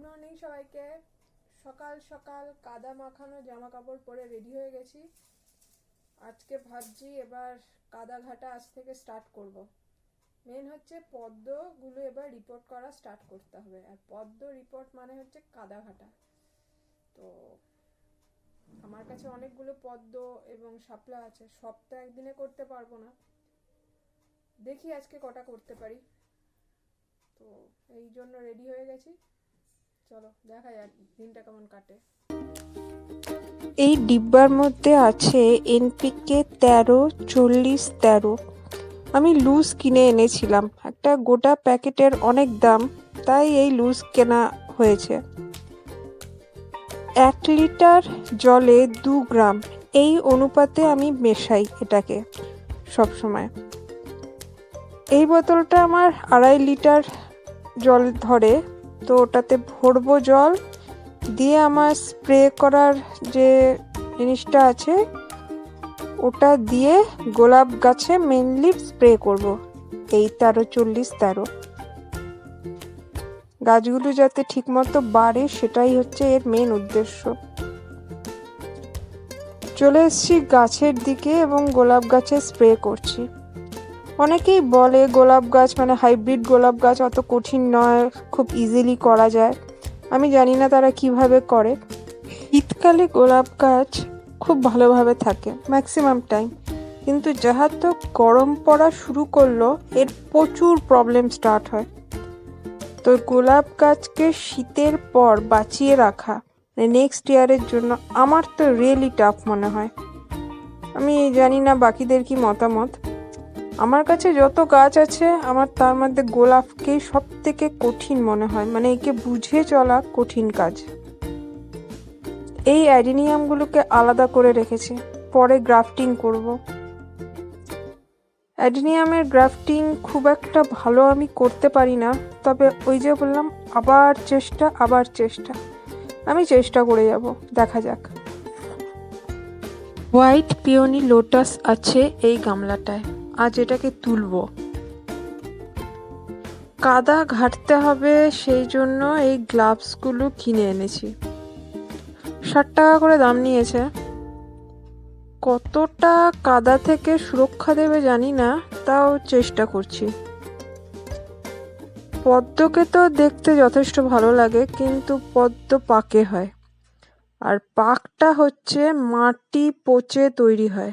Good morning সবাইকে। সকাল সকাল কাদা মাখানো জামা কাপড় পরে রেডি হয়ে গেছি। আজকে ভাবছি এবার কাদা ঘাটা আজ থেকে স্টার্ট করব। মেন হচ্ছে পদ্মগুলো এবার রিপোর্ট করা স্টার্ট করতে হবে। আর পদ্ম রিপোর্ট মানে হচ্ছে কাদা ঘাটা। তো আমার কাছে অনেকগুলো পদ্ম এবং শাপলা আছে। সব তো একদিনে করতে পারব না। দেখি আজকে কটা করতে পারি। তো এই জন্য রেডি হয়ে গেছি। এই ডিব্বার মধ্যে আছে এনপিকে তেরো, চল্লিশ তেরো। আমি লুজ কিনে এনেছিলাম। একটা গোটা প্যাকেটের অনেক দাম, তাই এই লুজ কেনা হয়েছে। এক লিটার জলে দু গ্রাম। এই অনুপাতে আমি মেশাই এটাকে সব সময় এই বোতলটা আমার আড়াই লিটার জল ধরে। তো ওটাতে ভরবো জল দিয়ে আমার স্প্রে করার যে জিনিসটা আছে, ওটা দিয়ে গোলাপ গাছে মেনলি স্প্রে করব। এই তেরো, চল্লিশ, তেরো। গাছগুলো যাতে ঠিকমতো বাড়ে সেটাই হচ্ছে এর মেন উদ্দেশ্য। চলে এসেছি গাছের দিকে এবং গোলাপ গাছে স্প্রে করছি। অনেকেই বলে গোলাপ গাছ মানে হাইব্রিড গোলাপ গাছ অত কঠিন নয়, খুব ইজিলি করা যায়। আমি জানি না তারা কীভাবে করে। শীতকালে গোলাপ গাছ খুব ভালোভাবে থাকে ম্যাক্সিমাম টাইম কিন্তু যাহা তো গরম পড়া শুরু করল, এর প্রচুর প্রবলেম স্টার্ট হয়। তো গোলাপ গাছকে শীতের পর বাঁচিয়ে রাখা নেক্সট ইয়ারের জন্য আমার তো রিয়েলি টাফ মনে হয়। আমি জানি না বাকিদের কি মতামত। আমার কাছে যত গাছ আছে, আমার তার মধ্যে গোলাপকেই সব থেকে কঠিন মনে হয়। মানে একে বুঝে চলা কঠিন কাজ। এই অ্যাডিনিয়ামগুলোকে আলাদা করে রেখেছি। পরে গ্রাফটিং করব। অ্যাডিনিয়ামের গ্রাফটিং খুব একটা ভালো আমি করতে পারি না। তবে ওই যে বললাম, আবার চেষ্টা আবার চেষ্টা। আমি চেষ্টা করে যাব। দেখা যাক। হোয়াইট পিওনি লোটাস আছে এই গামলাটায়। আজ এটাকে তুলব। কাদা ঘাটতে হবে, সেই জন্য এই গ্লাভসগুলো কিনে এনেছি। ষাট টাকা করে দাম নিয়েছে। কতটা কাদা থেকে সুরক্ষা দেবে জানি না, তাও চেষ্টা করছি। পদ্মকে তো দেখতে যথেষ্ট ভালো লাগে, কিন্তু পদ্ম পাকে হয়। আর পাকটা হচ্ছে মাটি পচে তৈরি হয়।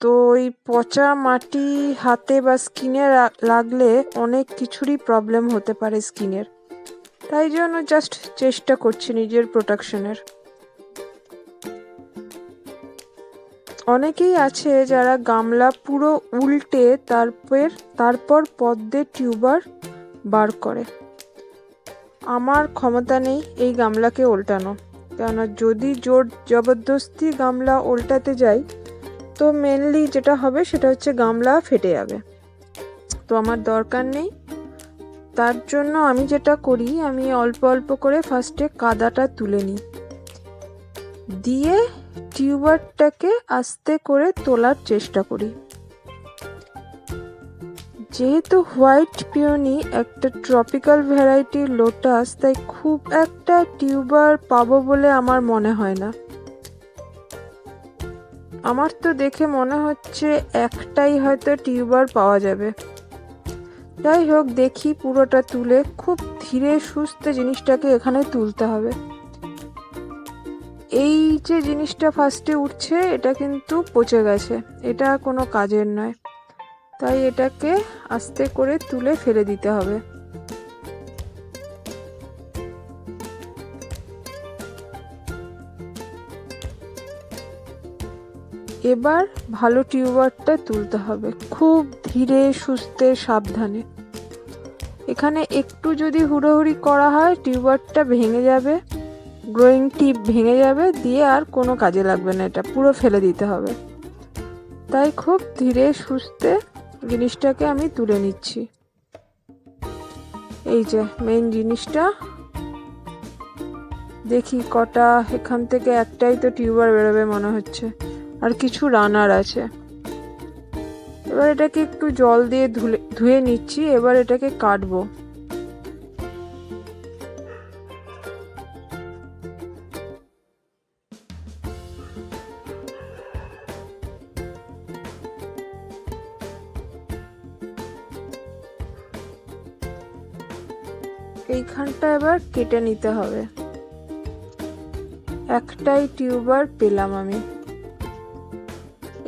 তো ওই পচা মাটি হাতে বা স্কিনে লাগলে অনেক কিছুরই প্রবলেম হতে পারে স্কিনের। তাই জন্য জাস্ট চেষ্টা করছি নিজের প্রোটেকশনের অনেকেই আছে যারা গামলা পুরো উল্টে তারপর তারপর পদ্মে টিউবার বার করে। আমার ক্ষমতা নেই এই গামলাকে উল্টানো। কেননা যদি জোর জবরদস্তি গামলা উল্টাতে যাই তো মেনলি যেটা হবে সেটা হচ্ছে গামলা ফেটে যাবে। তো আমার দরকার নেই। তার জন্য আমি যেটা করি, আমি অল্প অল্প করে ফার্স্টে কাদাটা তুলে নিই। দিয়ে টিউবারটাকে আস্তে করে তোলার চেষ্টা করি। যেহেতু হোয়াইট পিওনি একটা ট্রপিক্যাল ভ্যারাইটির লোটাস, তাই খুব একটা টিউবার পাবো বলে আমার মনে হয় না। আমার তো দেখে মনে হচ্ছে একটাই হয়তো টিউবার পাওয়া যাবে। যাই হোক, দেখি পুরোটা তুলে খুব ধীরে সুস্থে জিনিসটাকে এখানে তুলতে হবে। এই যে জিনিসটা ফার্স্টে উঠছে, এটা কিন্তু পচে গেছে। এটা কোনো কাজের নয়। তাই এটাকে আস্তে করে তুলে ফেলে দিতে হবে। এবার ভালো টিউবারটা তুলতে হবে। খুব ধীরে, সুস্থে, সাবধানে। এখানে একটু যদি হুড়োহুড়ি করা হয়, টিউবারটা ভেঙে যাবে, গ্রোয়িং টিপ ভেঙে যাবে, দিয়ে আর কোনো কাজে লাগবে না এটা, পুরো ফেলে দিতে হবে। তাই খুব ধীরে, সুস্থে জিনিসটাকে আমি তুলে নিচ্ছি। এই যে মেন জিনিসটা। দেখি কটা, এখান থেকে একটাই তো টিউবার বেরোবে মনে হচ্ছে। আর কিছু রানার আছে। এবার এটাকে একটু জল দিয়ে ধুলে, ধুয়ে নিচ্ছি, এবার এটাকে কাটবো। এইখানটা এবার কেটে নিতে হবে। একটাই টিউবার পেলাম আমি।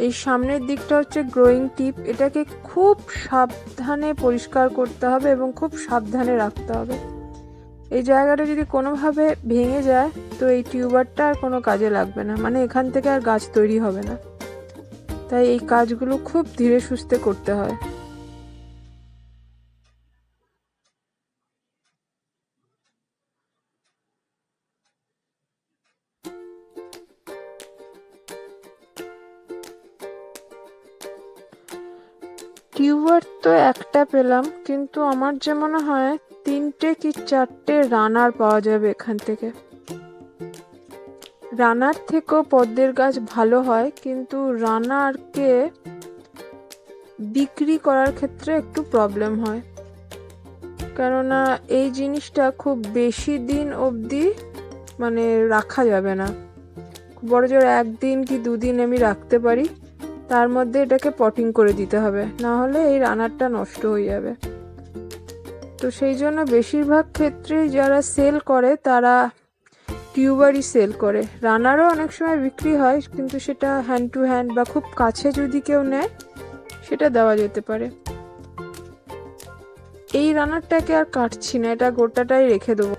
এই সামনের দিকটা হচ্ছে গ্রোয়িং টিপ এটাকে খুব সাবধানে পরিষ্কার করতে হবে এবং খুব সাবধানে রাখতে হবে। এই জায়গাটা যদি কোনোভাবে ভেঙে যায়, তো এই টিউবারটা আর কোনো কাজে লাগবে না মানে এখান থেকে আর গাছ তৈরি হবে না। তাই এই কাজগুলো খুব ধীরে সুস্থে করতে হয়। টিউবার তো একটা পেলাম, কিন্তু আমার যে মনে হয় তিনটে কি চারটে রানার পাওয়া যাবে এখান থেকে। রানার থেকেও পদ্মের গাছ ভালো হয়, কিন্তু রানারকে বিক্রি করার ক্ষেত্রে একটু প্রবলেম হয়। কেননা এই জিনিসটা খুব বেশি দিন অবধি মানে রাখা যাবে না। বড় জোর একদিন কি দুদিন আমি রাখতে পারি। তার মধ্যে এটাকে পটিং করে দিতে হবে। না হলে এই রানারটা নষ্ট হয়ে যাবে। তো সেই জন্য বেশিরভাগ ক্ষেত্রেই যারা সেল করে, তারা টিউবারই সেল করে। রানারও অনেক সময় বিক্রি হয়, কিন্তু সেটা হ্যান্ড টু হ্যান্ড বা খুব কাছে যদি কেউ নেয়, সেটা দেওয়া যেতে পারে। এই রানারটাকে আর কাটছি না, এটা গোটাটাই রেখে দেবো।